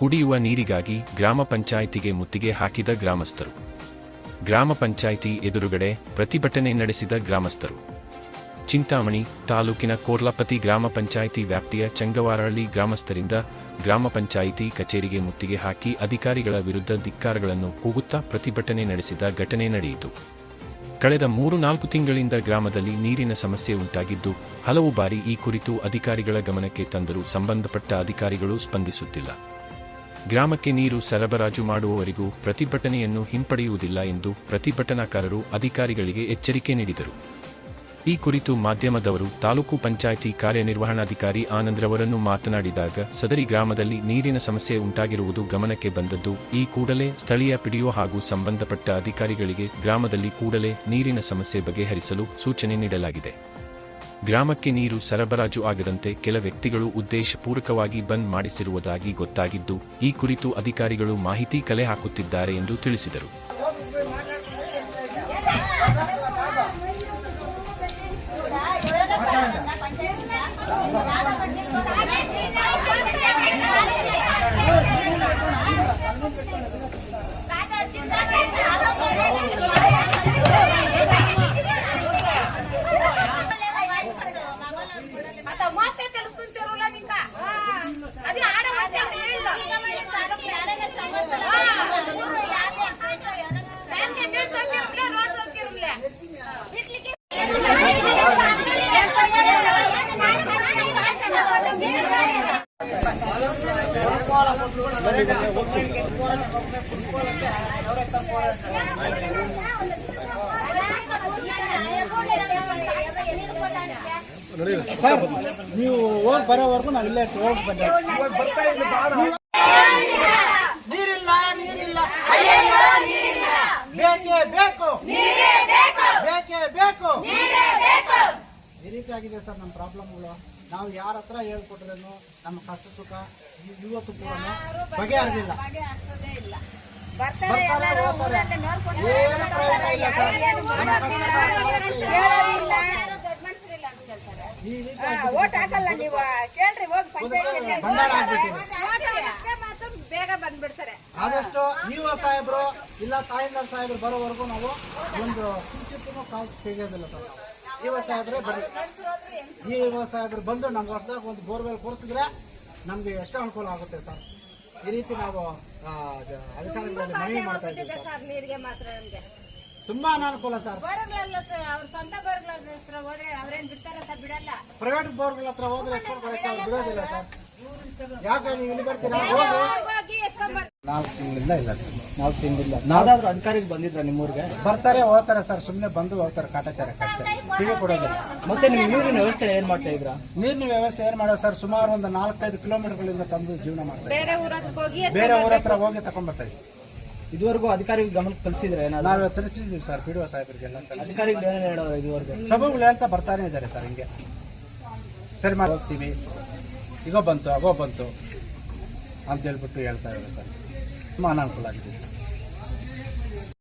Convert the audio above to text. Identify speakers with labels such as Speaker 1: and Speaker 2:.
Speaker 1: ಕುಡಿಯುವ ನೀರಿಗಾಗಿ ಗ್ರಾಮ ಪಂಚಾಯಿತಿಗೆ ಮುತ್ತಿಗೆ ಹಾಕಿದ ಗ್ರಾಮಸ್ಥರು. ಗ್ರಾಮ ಪಂಚಾಯಿತಿ ಎದುರುಗಡೆ ಪ್ರತಿಭಟನೆ ನಡೆಸಿದ ಗ್ರಾಮಸ್ಥರು. ಚಿಂತಾಮಣಿ ತಾಲೂಕಿನ ಕೋರ್ಲಪತಿ ಗ್ರಾಮ ಪಂಚಾಯಿತಿ ವ್ಯಾಪ್ತಿಯ ಚಂಗವಾರಹಳ್ಳಿ ಗ್ರಾಮಸ್ಥರಿಂದ ಗ್ರಾಮ ಪಂಚಾಯಿತಿ ಕಚೇರಿಗೆ ಮುತ್ತಿಗೆ ಹಾಕಿ ಅಧಿಕಾರಿಗಳ ವಿರುದ್ಧ ಧಿಕ್ಕಾರಗಳನ್ನು ಕೂಗುತ್ತಾ ಪ್ರತಿಭಟನೆ ನಡೆಸಿದ ಘಟನೆ ನಡೆಯಿತು. ಕಳೆದ ಮೂರು ನಾಲ್ಕು ತಿಂಗಳಿಂದ ಗ್ರಾಮದಲ್ಲಿ ನೀರಿನ ಸಮಸ್ಯೆ ಉಂಟಾಗಿದ್ದು, ಹಲವು ಬಾರಿ ಈ ಕುರಿತು ಅಧಿಕಾರಿಗಳ ಗಮನಕ್ಕೆ ತಂದರೂ ಸಂಬಂಧಪಟ್ಟ ಅಧಿಕಾರಿಗಳು ಸ್ಪಂದಿಸುತ್ತಿಲ್ಲ. ಗ್ರಾಮಕ್ಕೆ ನೀರು ಸರಬರಾಜು ಮಾಡುವವರಿಗೂ ಪ್ರತಿಭಟನೆಯನ್ನು ಹಿಂಪಡೆಯುವುದಿಲ್ಲ ಎಂದು ಪ್ರತಿಭಟನಾಕಾರರು ಅಧಿಕಾರಿಗಳಿಗೆ ಎಚ್ಚರಿಕೆ ನೀಡಿದರು. ಈ ಕುರಿತು ಮಾಧ್ಯಮದವರು ತಾಲೂಕು ಪಂಚಾಯಿತಿ ಕಾರ್ಯನಿರ್ವಹಣಾಧಿಕಾರಿ ಆನಂದ್ರವರನ್ನು ಮಾತನಾಡಿದಾಗ, ಸದರಿ ಗ್ರಾಮದಲ್ಲಿ ನೀರಿನ ಸಮಸ್ಯೆ ಉಂಟಾಗಿರುವುದು ಗಮನಕ್ಕೆ ಬಂದದ್ದು, ಈ ಕೂಡಲೇ ಸ್ಥಳೀಯ ಪಿಡಿಒ ಹಾಗೂ ಸಂಬಂಧಪಟ್ಟ ಅಧಿಕಾರಿಗಳಿಗೆ ಗ್ರಾಮದಲ್ಲಿ ಕೂಡಲೇ ನೀರಿನ ಸಮಸ್ಯೆ ಬಗೆಹರಿಸಲು ಸೂಚನೆ ನೀಡಲಾಗಿದೆ. ಗ್ರಾಮಕ್ಕೆ ನೀರು ಸರಬರಾಜು ಆಗದಂತೆ ಕೆಲ ವ್ಯಕ್ತಿಗಳು ಉದ್ದೇಶಪೂರ್ವಕವಾಗಿ ಬಂದ್ ಮಾಡಿಸಿರುವುದಾಗಿ ಗೊತ್ತಾಗಿದ್ದು, ಈ ಕುರಿತು ಅಧಿಕಾರಿಗಳು ಮಾಹಿತಿ ಕಲೆ ಹಾಕುತ್ತಿದ್ದಾರೆ ಎಂದು ತಿಳಿಸಿದರು.
Speaker 2: ನೀವು ಹೋಗಿ ಬರೋವರೆಗೂ ನಾವು ಇಲ್ಲೇ ಹೋಗಿ ಬಂದೆ ನೀರಿಲ್ಲ ನೀರಿಲ್ಲ ಬೇಕೇ ಬೇಕು ಆಗಿದೆ ಸರ್ ನಮ್ಮ ಪ್ರಾಬ್ಲಮ್ಗಳು ನಾವು ಯಾರ ಹತ್ರ ಹೇಳ್ಕೊಟ್ರೇನು ನಮ್ಮ ಕಷ್ಟ ಸುಖ ಇವತ್ತು ಕೂಡ ಬಗೆಹರಿದಿಲ್ಲ.
Speaker 3: ಬರ್ತಾರೆ
Speaker 2: ಏನು ಪ್ರಯೋಜನ ಇಲ್ಲ ಸರ್.
Speaker 3: ಓಟ್ ಹಾಕಲ್ಲ ನೀವು. ಕೇಳ್ರಿ ಹೋಗಿ ಬೇಗ ಬಂದ್ಬಿಡ್ತಾರೆ.
Speaker 2: ಆದಷ್ಟು ನೀವು ಸಾಹೇಬ್ರು ಇಲ್ಲ ತಾಯಿಂದಾರ್ ಸಾಹೇಬ್ರು ಬರೋವರೆಗೂ ನಾವು ಒಂದು ಕಿಂಚಿತ್ತೂ ಕಾಲ್ ತೆಗೆಯೋದಿಲ್ಲ ಸರ್. ಸಾಹೇಬ್ರೆ ಈ ಇವ ಸಾಹೇಬ್ರು ಬಂದು ನಮ್ಗೆ ಹೊಸದಾಗ ಒಂದು ಬೋರ್ವೆಲ್ ಕೊಡಿಸಿದ್ರೆ ನಮಗೆ ಎಷ್ಟು ಅನುಕೂಲ ಆಗುತ್ತೆ ಸರ್. ಈ ರೀತಿ ನಾವು ಅಧಿಕಾರಿಗಳಲ್ಲಿ ಮನವಿ ಮಾಡ್ತಾ ಇದ್ದೀವಿ ಸರ್.
Speaker 3: ನೀರಿಗೆ ಮಾತ್ರ ನಮ್ಗೆ.
Speaker 2: ತುಂಬಾ ಅನಾನುಕೂಲ ಸರ್.
Speaker 3: ಬೋರ್ಗಳಲ್ಲ ಅವ್ರ ಸ್ವಂತ ಬೋರ್ಗಳ ಹತ್ರ ಹೋದ್ರೆ ಅವ್ರೇನ್ ಬಿಡ್ತಾರ ಸರ್ ಬಿಡಲ್ಲ.
Speaker 2: ಪ್ರೈವೇಟ್ ಬೋರ್ಗಳ ಹತ್ರ ಹೋದ್ರೆ ಬಿಡೋದಿಲ್ಲ ಸರ್. ಯಾಕೆ ನೀವು ಇಲ್ಲಿ ಬರ್ತೀರಾ? ಇಲ್ಲ ಸರ್
Speaker 4: ನಾವು ತಿಂಗಳಿಲ್ಲ ನಾವಾದ್ರೂ ಅಧಿಕಾರಿಗೆ ಬಂದಿದ್ರ ನಿಮ್ಮೂರಿಗೆ?
Speaker 2: ಬರ್ತಾರೆ ಹೋಗ್ತಾರೆ ಸರ್. ಸುಮ್ಮನೆ ಬಂದು ಹೋಗ್ತಾರೆ ಕಾಟಾಚಾರಕ್ಕೆ ಅಷ್ಟೇ ಟಿವಿ ಕೊಡೋದಿಲ್ಲ.
Speaker 4: ಮತ್ತೆ ನಿಮ್ ನೀರಿನ ವ್ಯವಸ್ಥೆ ಏನ್ ಮಾಡ್ತಾ ಇದ್ರ
Speaker 2: ನೀರಿನ ವ್ಯವಸ್ಥೆ ಏನ್ ಮಾಡೋದು ಸರ್? ಸುಮಾರು ಒಂದು ನಾಲ್ಕೈದು ಕಿಲೋಮೀಟರ್ಗಳಿಂದ ತಂದು ಜೀವನ ಮಾಡ್ತಾರೆ
Speaker 3: ಬೇರೆ ಊರ ಹತ್ರ ಹೋಗಿ
Speaker 2: ಬೇರೆ ಊರ ಹತ್ರ ಹೋಗಿ ತಗೊಂಡ್ಬರ್ತಾ ಇದ್ವಿ
Speaker 4: ಇದುವರೆಗೂ ಅಧಿಕಾರಿಗೆ ಗಮನಕ್ಕೆ ಕಳಿಸಿದ್ರೆ ನಾವು
Speaker 2: ನಾವೇ ತಿಳಿಸಿದ್ವಿ ಸರ್ ಪಿ ಡಿ ಒ ಸಾಹೇಬರಿಗೆಲ್ಲ
Speaker 4: ಅಧಿಕಾರಿಗೆ ಏನೇನು ಹೇಳೋರು ಇದುವರೆಗೂ?
Speaker 2: ಸಭೆಗಳು ಹೇಳ್ತಾ ಬರ್ತಾನೆ ಇದ್ದಾರೆ ಸರ್ ಹಿಂಗೆ. ಸರಿ ಮಾಡಿ ಹೋಗ್ತೀವಿ. ಈಗ ಬಂತು ಅಗೋ ಬಂತು ಅಂತ ಹೇಳ್ಬಿಟ್ಟು ಹೇಳ್ತಾ ಇದ್ದಾರೆ ಸರ್. ತುಂಬ ಅನಾನುಕೂಲ ಆಗಿದೆ